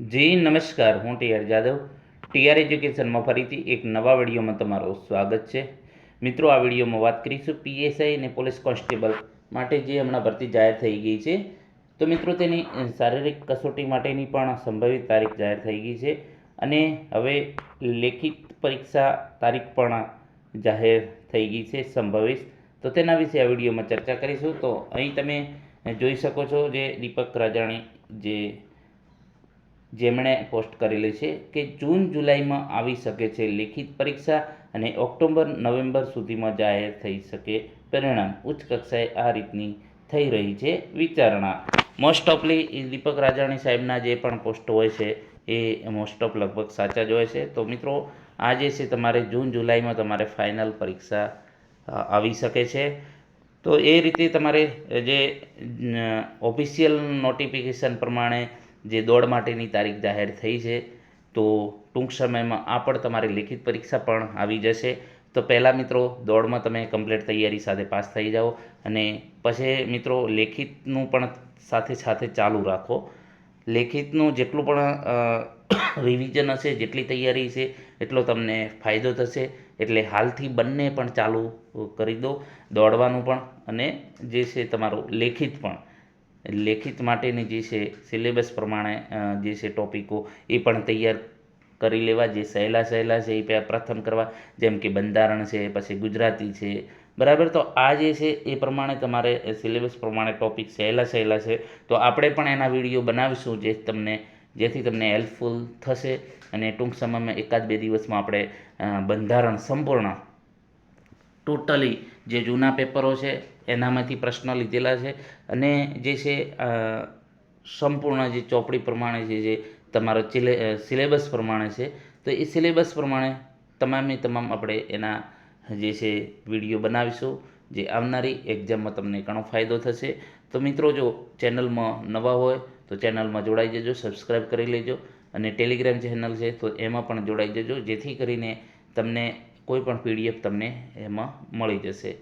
જી, નમસ્કાર. હું TR Jadav. TR એજ્યુકેશનમાં ફરીથી એક નવા વિડીયોમાં તમારું સ્વાગત છે. મિત્રો, આ વિડીયોમાં વાત કરીશું પીએસઆઈ અને પોલીસ કોન્સ્ટેબલ માટે જે હમણાં ભરતી જાહેર થઈ ગઈ છે. તો મિત્રો, તેની શારીરિક કસોટી માટેની પણ સંભવિત તારીખ જાહેર થઈ ગઈ છે અને હવે લેખિત પરીક્ષા તારીખ પણ જાહેર થઈ ગઈ છે સંભવિત. તો તેના વિશે આ વિડીયોમાં ચર્ચા કરીશું. તો અહીં તમે જોઈ શકો છો જે દીપક રાજાણી જે જેમણે પોસ્ટ કરેલી છે કે જૂન જુલાઈમાં આવી શકે છે લેખિત પરીક્ષા અને ઓક્ટોબર નવેમ્બર સુધીમાં જાહેર થઈ શકે પરિણામ ઉચ્ચ કક્ષાએ આ રીતની થઈ રહી છે વિચારણા. મોસ્ટ ઓફલી દીપક રાજાણી સાહેબના જે પણ પોસ્ટ હોય છે, એ મોસ્ટ ઓફ લગભગ સાચા જ હોય છે. તો મિત્રો, આ જે છે તમારે જૂન જુલાઈમાં તમારે ફાઇનલ પરીક્ષા આવી શકે છે. તો એ રીતે તમારે જે ઓફિશિયલ નોટિફિકેશન પ્રમાણે જે દોડ માટેની તારીખ જાહેર થઈ છે, તો ટૂંક સમયમાં આ પણ તમારી લેખિત પરીક્ષા પણ આવી જશે. તો પહેલાં મિત્રો દોડમાં તમે કમ્પ્લીટ તૈયારી સાથે પાસ થઈ જાઓ અને પછી મિત્રો, લેખિતનું પણ સાથે સાથે ચાલુ રાખો. લેખિતનું જેટલું પણ રિવિઝન હશે, જેટલી તૈયારી છે, એટલો તમને ફાયદો થશે. એટલે હાલથી બંને પણ ચાલુ કરી દો દોડવાનું પણ અને જે છે તમારું લેખિત પણ. લેખિત માટેની જે છે સિલેબસ પ્રમાણે જે છે ટોપિકો એ પણ તૈયાર કરી લેવા. જે સહેલા સહેલા છે, એ પ્રથમ કરવા. જેમ કે બંધારણ છે, પછી ગુજરાતી છે. બરાબર? તો આ જે છે, એ પ્રમાણે તમારે સિલેબસ પ્રમાણે ટોપિક સહેલા સહેલા છે. તો આપણે પણ એના વીડિયો બનાવીશું, જે તમને, જેથી તમને હેલ્પફુલ થશે અને ટૂંક સમયમાં એકાદ બે દિવસમાં આપણે બંધારણ સંપૂર્ણ ટોટલી જે જૂના પેપરો છે એનામાંથી પ્રશ્ન લીધેલા છે. અને જે છે સંપૂર્ણ જે ચોપડી પ્રમાણે જે જે તમારો સિલેબસ પ્રમાણે છે. તો એ સિલેબસ પ્રમાણે તમામે તમામ આપણે એના જે છે, વીડિયો બનાવીશું. જે આવનારી એક્ઝામમાં તમને ઘણો ફાયદો થશે. તો મિત્રો, જો ચેનલમાં નવા હોય, તો ચેનલમાં જોડાઈ જજો સબસ્ક્રાઈબ કરી લેજો. અને ટેલિગ્રામ ચેનલ છે, તો એમાં પણ જોડાઈ જજો. જેથી કરીને તમને કોઈ પણ પીડીએફ તમને એમાં મળી જશે.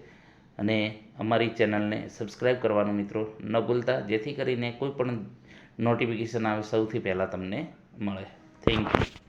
અને અમારી ચેનલને સબસ્ક્રાઈબ કરવાનું મિત્રો ન ભૂલતા, જેથી કરીને કોઈ પણ નોટિફિકેશન આવે સૌથી પહેલાં તમને મળે. Thank you